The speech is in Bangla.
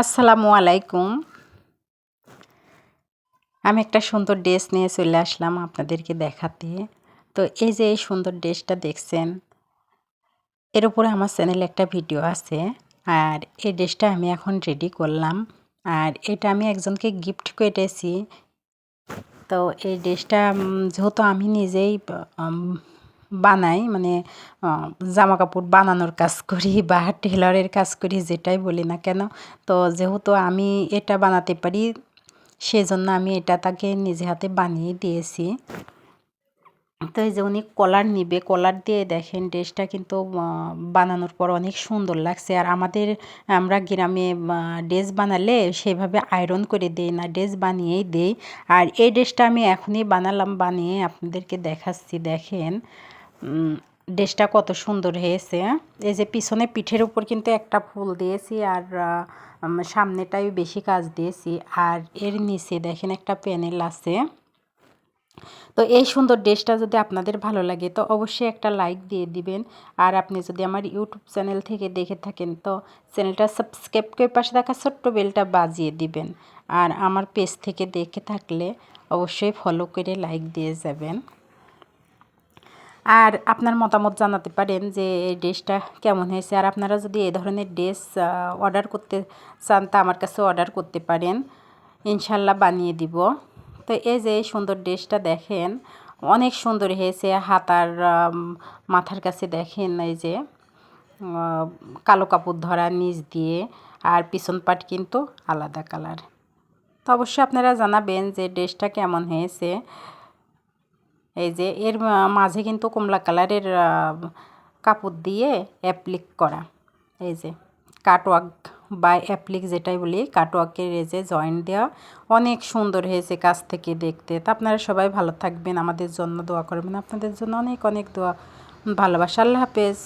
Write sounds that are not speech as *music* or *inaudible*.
আসসালামু আলাইকুম। আমি একটা সুন্দর ড্রেস নিয়ে চলে আসলাম আপনাদেরকে দেখাতে। তো এই যে এই সুন্দর ড্রেসটা দেখছেন, এর উপরে আমার চ্যানেলে একটা ভিডিও আছে। আর এই ড্রেসটা আমি এখন রেডি করলাম। আর এটা আমি একজনকে গিফট করেছি তো এই ড্রেসটা যেহেতু আমি নিজেই বানাই মানে জামা কাপড় বানানোর কাজ করি *laughs* বা টেলারের কাজ করি, যেটাই বলি না কেন। তো যেহেতু আমি এটা বানাতে পারি, সেজন্য আমি এটা তাকে নিজে হাতে বানিয়ে দিয়েছি। তো এই যে উনি কলার নিবে, কলার দিয়ে দেখেন ড্রেসটা কিন্তু বানানোর পর অনেক সুন্দর লাগছে। আর আমাদের, আমরা গ্রামে ড্রেস বানালে সেভাবে আয়রন করে দেই না, ড্রেস বানিয়েই দেই। আর এই ড্রেসটা আমি এখনই বানালাম, বানিয়ে আপনাদেরকে দেখাচ্ছি, দেখেন। ড্রেসটা কত সুন্দর হয়েছে এই যে পিছনে পিঠের উপর কিন্তু একটা ফুল দিয়েছি আর সামনেটাই বেশি কাজ দিয়েছি আর এর নিচে দেখেন একটা প্যানেল আছে। তো এই সুন্দর ড্রেসটা যদি আপনাদের ভালো লাগে তো অবশ্যই একটা লাইক দিয়ে দিবেন আর আপনি যদি আমার ইউটিউব চ্যানেল থেকে দেখে থাকেন তো চ্যানেলটা সাবস্ক্রাইব করে পাশে থাকা ছোট্ট বেলটা বাজিয়ে দিবেন। আর আমার পেজ থেকে দেখে থাকলে অবশ্যই ফলো করে লাইক দিয়ে যাবেন। আর আপনার মতামত জানাতে পারেন যে এই ড্রেসটা কেমন হয়েছে। আর আপনারা যদি এ ধরনের ড্রেস অর্ডার করতে চান তা আমার কাছে অর্ডার করতে পারেন। ইনশাল্লাহ বানিয়ে দিব। তো এই যে সুন্দর ড্রেসটা দেখেন, অনেক সুন্দর হয়েছে। হাতার মাথার কাছে দেখেন এই যে কালো কাপড় ধরা নিচ দিয়ে আর পিছন পাট কিন্তু আলাদা কালার। তো অবশ্যই আপনারা জানাবেন যে ড্রেসটা কেমন হয়েছে। এই যে এর মাঝে কিন্তু কমলা কালারের কাপড় দিয়ে অ্যাপ্লিক করা। এই যে কাটওয়াক বা অ্যাপ্লিক যেটাই বলি কাটওয়াকের এই যে জয়েন্ট দেওয়া অনেক সুন্দর হয়েছে কাছ থেকে দেখতে। তা আপনারা সবাই ভালো থাকবেন। আমাদের জন্য দোয়া করবেন। আপনাদের জন্য অনেক অনেক দোয়া। ভালোবাসা। আল্লাহ হাফেজ।